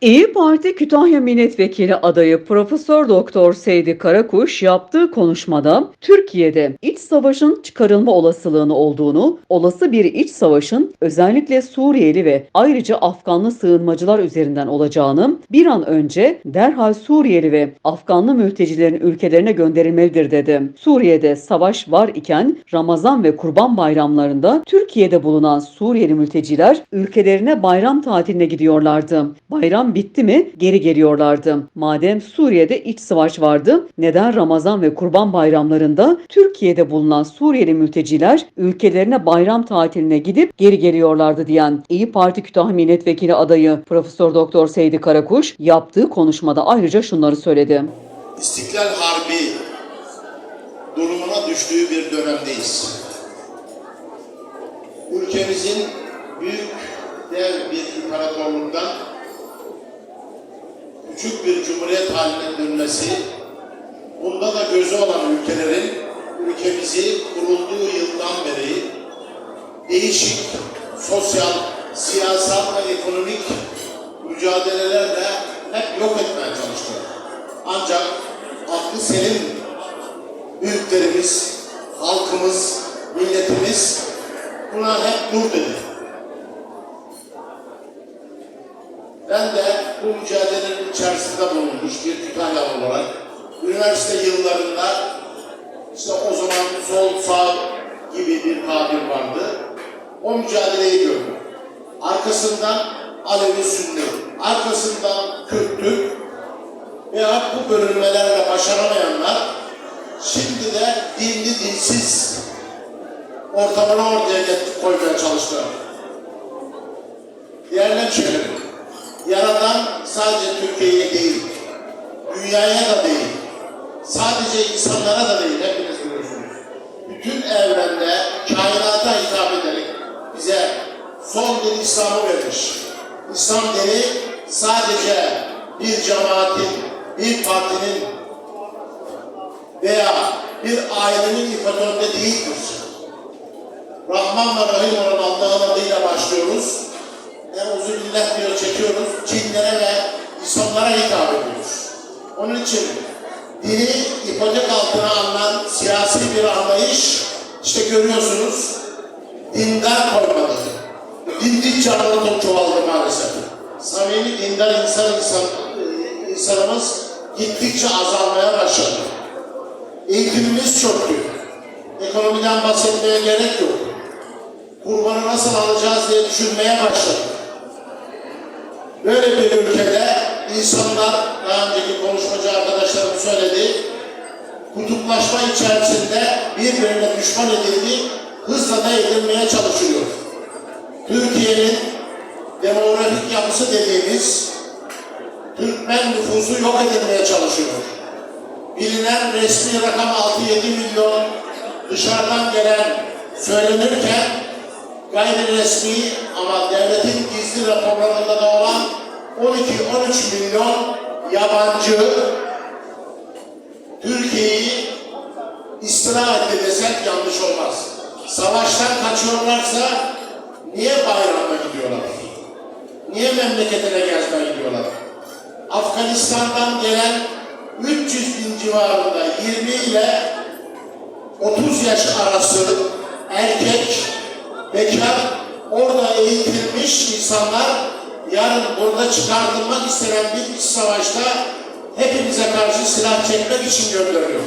İyi Parti Kütahya Milletvekili adayı Profesör Doktor Seydi Karakuş yaptığı konuşmada Türkiye'de iç savaşın çıkarılma olasılığını olduğunu, olası bir iç savaşın özellikle Suriyeli ve ayrıca Afganlı sığınmacılar üzerinden olacağını, bir an önce derhal Suriyeli ve Afganlı mültecilerin ülkelerine gönderilmelidir dedi. Suriye'de savaş var iken Ramazan ve Kurban bayramlarında Türkiye'de bulunan Suriyeli mülteciler ülkelerine bayram tatiline gidiyorlardı. Bayram bitti mi geri geliyorlardı. Madem Suriye'de iç savaş vardı, neden Ramazan ve Kurban bayramlarında Türkiye'de bulunan Suriyeli mülteciler ülkelerine bayram tatiline gidip geri geliyorlardı diyen İyi Parti Kütahya Milletvekili adayı Profesör Doktor Seydi Karakuş yaptığı konuşmada ayrıca şunları söyledi. İstiklal Harbi durumuna düştüğü bir dönemdeyiz. Ülkemizin büyük dev bir imparatorluktan küçük bir cumhuriyet haline dönmesi, bunda da gözü olan ülkelerin ülkemizi kurulduğu yıldan beri değişik sosyal, siyasal ve ekonomik mücadelelerle hep yok etmeye çalıştı. Ancak aklı senin büyüklerimiz, halkımız, milletimiz buna hep dur dedi. Ben de bu mücadelenin içerisinde bulunmuş bir Kütahyalı olarak üniversite yıllarında işte o zaman sol sağ gibi bir tabir vardı. O mücadeleyi gördüm. Arkasından Alevi Sünni, arkasından Kürt Türk veya bu bölünmelerle başaramayanlar şimdi de dinli dinsiz ortamını ortaya getirip koymaya çalıştılar. Değerli hemşehrilerim, Yaradan sadece Türkiye'ye değil, dünyaya da değil, sadece insanlara da değil, hepiniz biliyorsunuz. Bütün evrende kainata hitap ederek bize son bir İslam'ı vermiş. İslam dini sadece bir cemaatin, bir partinin veya bir ailenin ifatöründe değildir. Rahman ve Rahim olan Allah'ın adıyla başlıyoruz. Euzu billah diyor çekiyoruz. Cinlere ve insanlara hitap ediyoruz. Onun için dini ipotek altına alınan siyasi bir anlayış işte görüyorsunuz dindar koymadı. Dindikçe Anadolu çoğaldı maalesef. Samimi dindar insan, insan insanımız gittikçe azalmaya başladı. Eğitimimiz büyük. Ekonomiden bahsetmeye gerek yok. Kurbanı nasıl alacağız diye düşünmeye başladık. Böyle bir ülkede insanlar, daha önceki konuşmacı arkadaşlarım söyledi, kutuplaşma içerisinde birbirine düşman edildi, hızla da edilmeye çalışılıyor. Türkiye'nin demografik yapısı dediğimiz Türkmen nüfusu yok edilmeye çalışıyor. Bilinen resmi rakam 6-7 milyon dışarıdan gelen söylenirken gayri resmi ama devletin gizli raporlarında 12-13 milyon yabancı Türkiye'yi istila etti desek yanlış olmaz. Savaştan kaçıyorlarsa niye bayrama gidiyorlar? Niye memleketine gezmeye gidiyorlar? Afganistan'dan gelen 300 bin civarında 20 ile 30 yaş arası erkek, bekar, orada eğitilmiş insanlar yarın burada çıkartılmak istenen bir iç savaşta hepimize karşı silah çekmek için gönderiliyor.